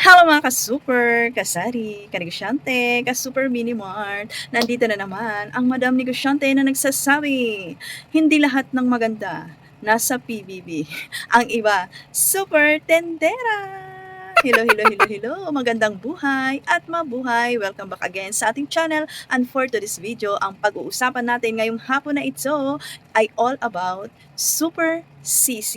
Hello mga ka-super, kasari, kanegosyante, ka-super mini mart. Nandito na naman ang madam negosyante na nagsasabi, hindi lahat ng maganda nasa PBB. Ang iba, super tendera. Hello, hello, hello, hello. Magandang buhay at mabuhay. Welcome back again sa ating channel. And for today's video, ang pag-uusapan natin ngayong hapon na ito ay all about Super CC.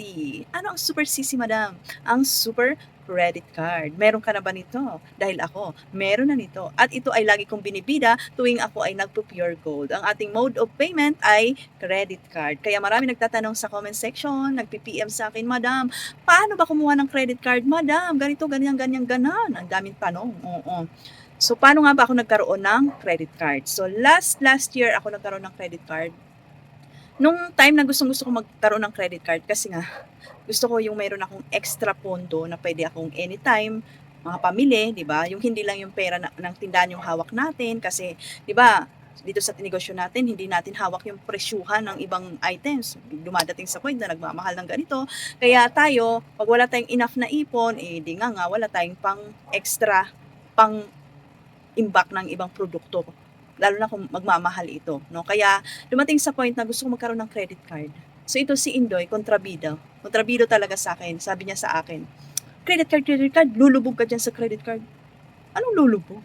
Ano ang Super CC, madam? Ang Super credit card. Meron ka na ba nito? Dahil ako, meron na nito. At ito ay lagi kong binibida tuwing ako ay nagpo-pure gold. Ang ating mode of payment ay credit card. Kaya marami nagtatanong sa comment section, nagpi-PM sa akin, Madam, paano ba kumuha ng credit card? Madam, ganito, ganyan, ganyan, ganan. Ang daming tanong. Oo. So, paano nga ba ako nagkaroon ng credit card? So, last last year ako nagkaroon ng credit card. Nung time na gustong gusto ko magkaroon ng credit card kasi nga gusto ko yung mayroon akong extra pondo na pwede akong anytime mga pamili, 'di ba? Yung hindi lang yung pera na, ng tindahan yung hawak natin kasi 'di ba? Dito sa tinegosyo natin, hindi natin hawak yung presyuhan ng ibang items. Dumadating sa point na nagmamahal ng ganito. Kaya tayo, pag wala tayong enough na ipon, eh di nga nga wala tayong pang extra pang imbak ng ibang produkto lalo na kung magmamahal ito, no? Kaya dumating sa point na gusto ko magkaroon ng credit card. So ito si Indoy, kontrabido. Kontrabido talaga sa akin. Sabi niya sa akin, credit card, credit card, lulubog ka dyan sa credit card. Anong lulubog?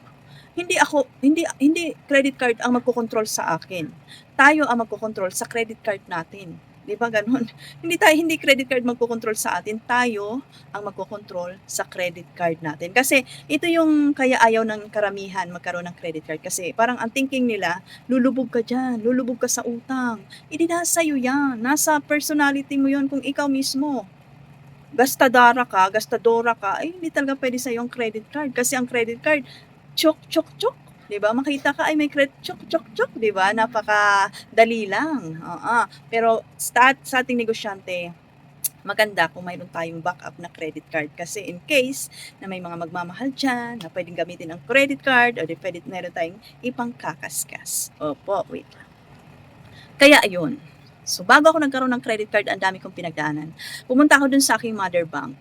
Hindi ako, hindi, hindi credit card ang magkocontrol sa akin. Tayo ang magkocontrol sa credit card natin. Di ba ganun? Hindi tayo, hindi credit card magkocontrol sa atin. Tayo ang magkocontrol sa credit card natin. Kasi ito yung kaya ayaw ng karamihan magkaroon ng credit card. Kasi parang ang thinking nila, lulubog ka dyan, lulubog ka sa utang. Hindi nasa iyo yan. Nasa personality mo yon kung ikaw mismo gastadara ka, gastadora ka, ay hindi talaga pwede sa yung credit card. Kasi ang credit card, chok, chok, chok. 'Di ba? Makita ka ay may credit chok chok chok, 'di ba? Napaka dali lang. Oo. Pero sa, sa ating negosyante, maganda kung mayroon tayong backup na credit card kasi in case na may mga magmamahal dyan na pwedeng gamitin ang credit card o di pwede meron tayong ipang kakaskas. Opo, wait lang. Kaya ayun. So bago ako nagkaroon ng credit card, ang dami kong pinagdaanan. Pumunta ako dun sa aking mother bank.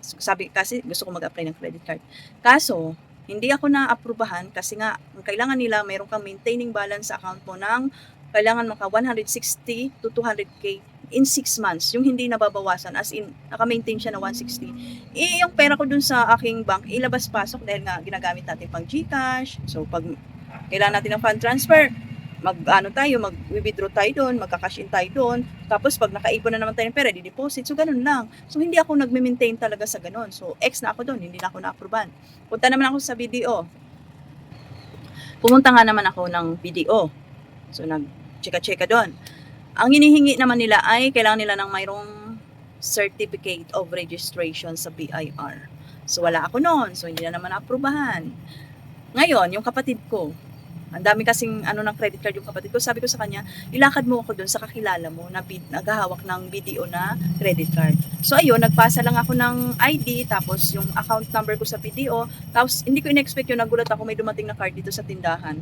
Sabi kasi gusto ko mag-apply ng credit card. Kaso, hindi ako na-aprubahan kasi nga, ang kailangan nila, mayroon kang maintaining balance sa account mo ng kailangan maka 160 to 200k in 6 months. Yung hindi nababawasan, as in, naka-maintain siya na 160. Eh, yung pera ko dun sa aking bank, ilabas-pasok dahil nga ginagamit natin pang GCash. So, pag kailangan natin ng fund transfer, mag ano tayo, mag withdraw tayo doon, magka-cash in tayo doon. Tapos pag nakaipon na naman tayo ng pera, di-deposit. So ganun lang. So hindi ako nagme-maintain talaga sa ganun. So ex na ako doon, hindi na ako na-approvean. Punta naman ako sa BDO. Pumunta nga naman ako ng BDO. So nag-cheka-cheka doon. Ang hinihingi naman nila ay kailangan nila ng mayroong certificate of registration sa BIR. So wala ako noon. So hindi na naman na-approvehan. Ngayon, yung kapatid ko, ang dami kasing ano ng credit card yung kapatid ko. Sabi ko sa kanya, ilakad mo ako doon sa kakilala mo na bid, naghahawak ng BDO na credit card. So ayun, nagpasa lang ako ng ID, tapos yung account number ko sa BDO, tapos hindi ko in-expect yun, nagulat ako may dumating na card dito sa tindahan.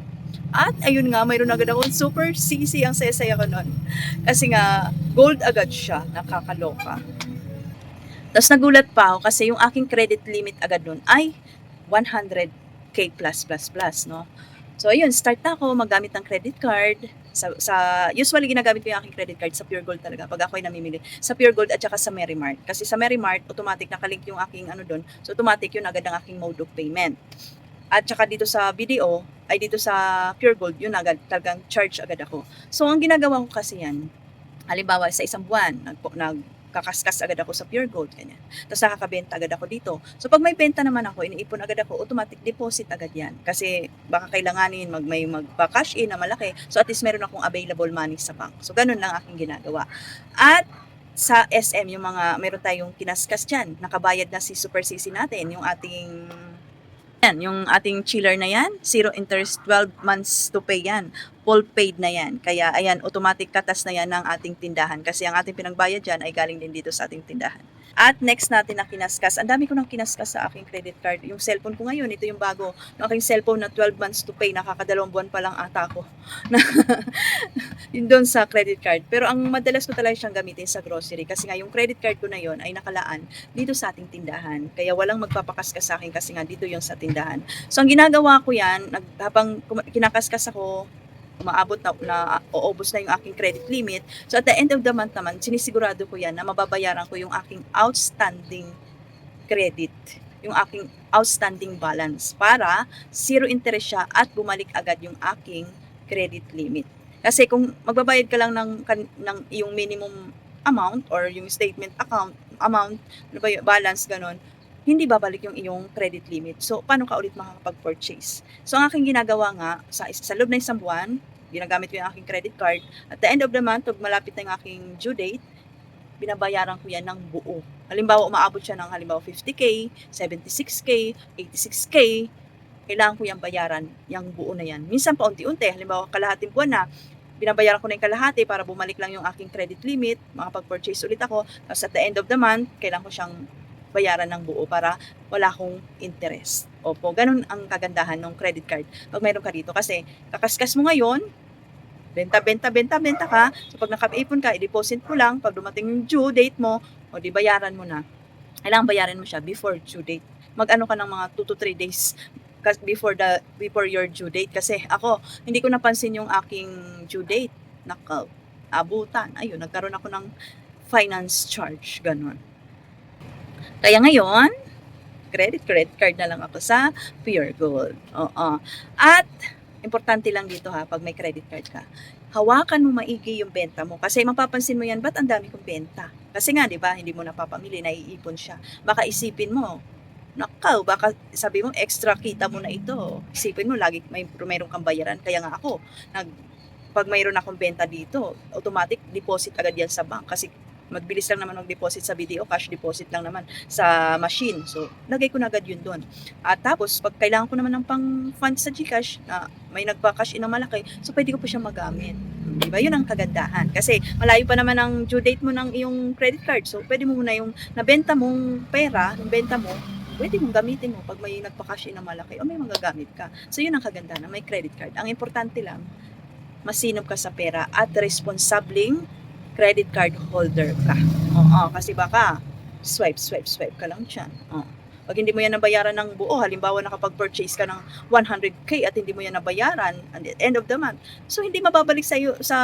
At ayun nga, mayroon agad ako super CC ang saya-saya ko nun. Kasi nga, gold agad siya, nakakaloka. Tapos nagulat pa ako kasi yung aking credit limit agad nun ay 100k plus plus plus, no? So, ayun, start na ako magamit ng credit card. Sa, sa, usually, ginagamit ko yung aking credit card sa Pure Gold talaga pag ako ay namimili. Sa Pure Gold at saka sa Merrimart. Kasi sa Merrimart, automatic nakalink yung aking ano doon. So, automatic yun agad ang aking mode of payment. At saka dito sa BDO, ay dito sa Pure Gold, yun agad, talagang charge agad ako. So, ang ginagawa ko kasi yan, halimbawa sa isang buwan, nag, nag kakaskas agad ako sa pure gold, ganyan. Tapos nakakabenta agad ako dito. So pag may benta naman ako, iniipon agad ako, automatic deposit agad yan. Kasi baka kailanganin mag, may magpa-cash in na malaki. So at least meron akong available money sa bank. So ganun lang aking ginagawa. At sa SM, yung mga, meron tayong kinaskas dyan. Nakabayad na si Super CC natin, yung ating yan, yung ating chiller na yan, zero interest, 12 months to pay yan. Full paid na yan. Kaya ayan, automatic katas na yan ng ating tindahan. Kasi ang ating pinagbayad dyan ay galing din dito sa ating tindahan. At next natin na kinaskas. Ang dami ko nang kinaskas sa aking credit card. Yung cellphone ko ngayon, ito yung bago. Yung aking cellphone na 12 months to pay, nakakadalawang buwan pa lang ata ko. Yun doon sa credit card. Pero ang madalas ko talaga siyang gamitin sa grocery kasi nga yung credit card ko na yon ay nakalaan dito sa ating tindahan. Kaya walang magpapakaskas sa akin kasi nga dito yung sa tindahan. So ang ginagawa ko yan, nag, habang kinakaskas ako, umaabot na, na uubos na yung aking credit limit. So at the end of the month naman, sinisigurado ko yan na mababayaran ko yung aking outstanding credit, yung aking outstanding balance para zero interest siya at bumalik agad yung aking credit limit. Kasi kung magbabayad ka lang ng, ng yung minimum amount or yung statement account amount, ano ba yun, balance ganon, hindi babalik yung iyong credit limit. So, paano ka ulit makakapag-purchase? So, ang aking ginagawa nga, sa, sa loob ng isang buwan, ginagamit ko yung aking credit card. At the end of the month, pag malapit na yung aking due date, binabayaran ko yan ng buo. Halimbawa, umaabot siya ng halimbawa 50k, 76k, 86k, kailangan ko yung bayaran, yung buo na yan. Minsan pa unti-unti, halimbawa kalahating buwan na, binabayaran ko na yung kalahati para bumalik lang yung aking credit limit, makapag-purchase ulit ako, tapos at the end of the month, kailangan ko siyang bayaran ng buo para wala akong interest. Opo, ganun ang kagandahan ng credit card pag mayroon ka dito. Kasi kakaskas mo ngayon, benta, benta, benta, benta ka. So pag nakaipon ka, i-deposit mo lang. Pag dumating yung due date mo, o di bayaran mo na. Kailangan bayaran mo siya before due date. Mag-ano ka ng mga 2 to 3 days before the before your due date. Kasi ako hindi ko napansin yung aking due date. Nako abutan. Ayun nagkaroon ako ng finance charge ganun. Kaya ngayon credit credit card na lang ako sa Pure Gold. Oo. At importante lang dito ha pag may credit card ka hawakan mo maigi yung benta mo. Kasi mapapansin mo yan ba't ang dami kong benta? Kasi nga 'di ba hindi mo napapamili naiipon siya. Baka isipin mo Nakaw, baka sabi mo, extra kita mo na ito. Isipin mo, lagi may mayroon kang bayaran. Kaya nga ako, nag, pag mayroon akong benta dito, automatic deposit agad yan sa bank. Kasi magbilis lang naman mag-deposit sa video, cash deposit lang naman sa machine. So, lagay ko na agad yun doon. At tapos, pag kailangan ko naman ng pang funds sa Gcash, na may nagpa-cash in na malaki, so pwede ko pa siyang magamit. Di ba? Yun ang kagandahan. Kasi malayo pa naman ang due date mo ng iyong credit card. So, pwede mo muna yung nabenta mong pera, yung benta mo, pwede mong gamitin mo pag may nagpa-cash in na malaki o may magagamit ka. So, yun ang kagandahan na may credit card. Ang importante lang, masinop ka sa pera at responsabling credit card holder ka. Oo, kasi baka swipe, swipe, swipe ka lang dyan. Oo. Pag hindi mo yan nabayaran ng buo, halimbawa nakapag-purchase ka ng 100k at hindi mo yan nabayaran at the end of the month, so hindi mababalik sa iyo sa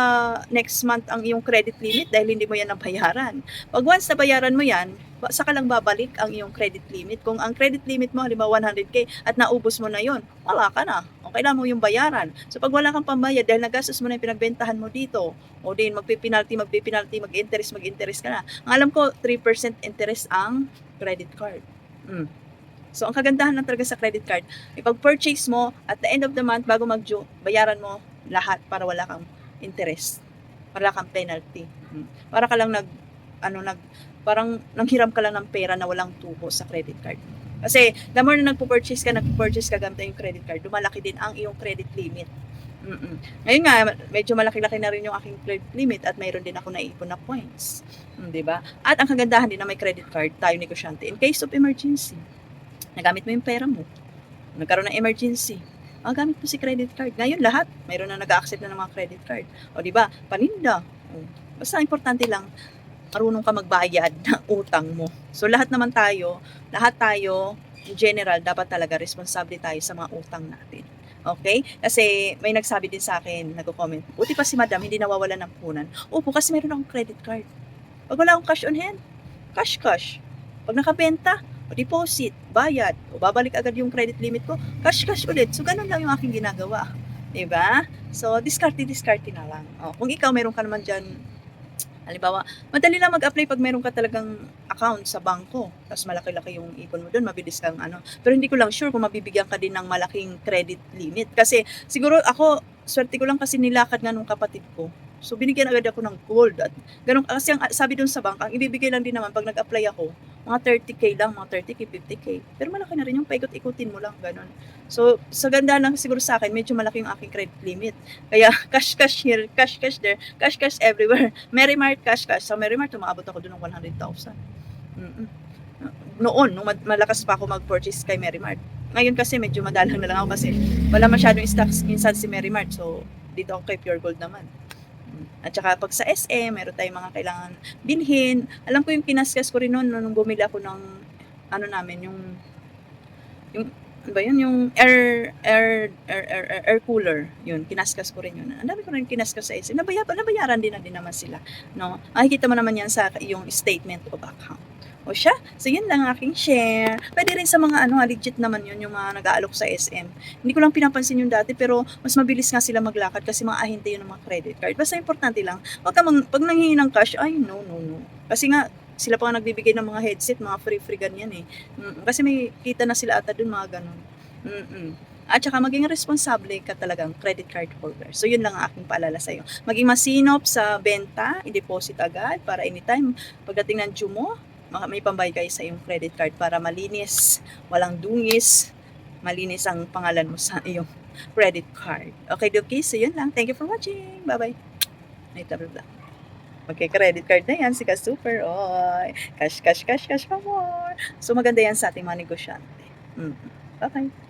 next month ang iyong credit limit dahil hindi mo yan nabayaran. Pag once nabayaran mo yan, saka lang babalik ang iyong credit limit. Kung ang credit limit mo halimbawa 100k at naubos mo na yon, wala ka na. O kailangan mo yung bayaran. So pag wala kang pambayad dahil nagastos mo na yung pinagbentahan mo dito, o din magpipinalty, magpipinalty, mag-interest, mag-interest ka na. Ang alam ko, 3% interest ang credit card. Mm. So, ang kagandahan lang talaga sa credit card, ipag-purchase mo, at the end of the month, bago mag-due, bayaran mo lahat para wala kang interest. Para kang penalty. Mm. Para ka lang nag, ano, nag, parang nanghiram ka lang ng pera na walang tubo sa credit card. Kasi, the more na nagpo-purchase ka, nagpo-purchase ka gamit yung credit card, lumalaki din ang iyong credit limit. Mm-mm. Ngayon nga, medyo malaki-laki na rin yung aking credit limit at mayroon din ako naipon na points. Mm, 'di ba? At ang kagandahan din na may credit card, tayo negosyante in case of emergency. Nagamit mo yung pera mo. Nagkaroon ng emergency. Magamit mo si credit card. Ngayon lahat, mayroon na nag-accept na ng mga credit card. O 'di ba? Paninda. O, Basta importante lang marunong ka magbayad ng utang mo. So lahat naman tayo, lahat tayo in general dapat talaga responsable tayo sa mga utang natin. Okay? Kasi may nagsabi din sa akin, nagko-comment, buti pa si madam, hindi nawawalan ng punan. Opo, kasi meron akong credit card. Pag wala akong cash on hand, cash cash. Pag nakabenta, o deposit, bayad, o babalik agad yung credit limit ko, cash cash ulit. So, ganun lang yung aking ginagawa. ba? So, diskarte-diskarte na lang. O, kung ikaw meron ka naman dyan, halimbawa, madali lang mag-apply pag meron ka talagang account sa bangko. Tapos malaki-laki yung ipon mo doon, mabilis kang ano. Pero hindi ko lang sure kung mabibigyan ka din ng malaking credit limit. Kasi siguro ako, swerte ko lang kasi nilakad nga nung kapatid ko. So binigyan agad ako ng gold at ganun kasi ang sabi doon sa bank, ang ibibigay lang din naman pag nag-apply ako, mga 30k lang, mga 30k, 50k. Pero malaki na rin yung paikot-ikutin mo lang ganun. So sa ganda lang siguro sa akin, medyo malaki yung aking credit limit. Kaya cash cash here, cash cash there, cash cash everywhere. Merry Mart cash cash. Sa Merry Mart umaabot ako doon ng 100,000. Mm. Noon, nung malakas pa ako mag-purchase kay Mary Mart. Ngayon kasi medyo madalang na lang ako kasi wala masyadong stocks minsan si Mary Mart. So, dito ako kay Pure Gold naman. At saka pag sa SM, meron tayong mga kailangan binhin. Alam ko yung kinaskas ko rin noon nung bumili ako ng ano namin, yung yung ano ba yun, yung air, air, air, air, air, air cooler, yun, kinaskas ko rin yun. Ang dami ko rin kinaskas sa SM. Nabaya, nabayaran din na din naman sila. No? Makikita mo naman yan sa iyong statement of account. O siya, so yun lang ang aking share. Pwede rin sa mga ano, legit naman yun, yung mga nag-aalok sa SM. Hindi ko lang pinapansin yung dati, pero mas mabilis nga sila maglakad kasi mga ahente yun ng mga credit card. Basta importante lang, wag ka mang, pag nanghingi ng cash, ay no, no, no. Kasi nga, sila pa nga nagbibigay ng mga headset, mga free-free ganyan eh. Mm, kasi may kita na sila ata dun, mga ganun. Mm-mm. At saka maging responsable ka talagang credit card holder. So yun lang ang aking paalala sa'yo. Maging masinop sa benta, i-deposit agad para anytime pagdating ng due maka- may pambay kayo sa iyong credit card para malinis, walang dungis, malinis ang pangalan mo sa iyong credit card. Okay, okay. So yun lang. Thank you for watching. Bye-bye. Night blah, blah. Magka-credit card na yan, si Ka-Super. Oy, cash, cash, cash, cash pa more. So maganda yan sa ating mga negosyante. Mm. Bye-bye.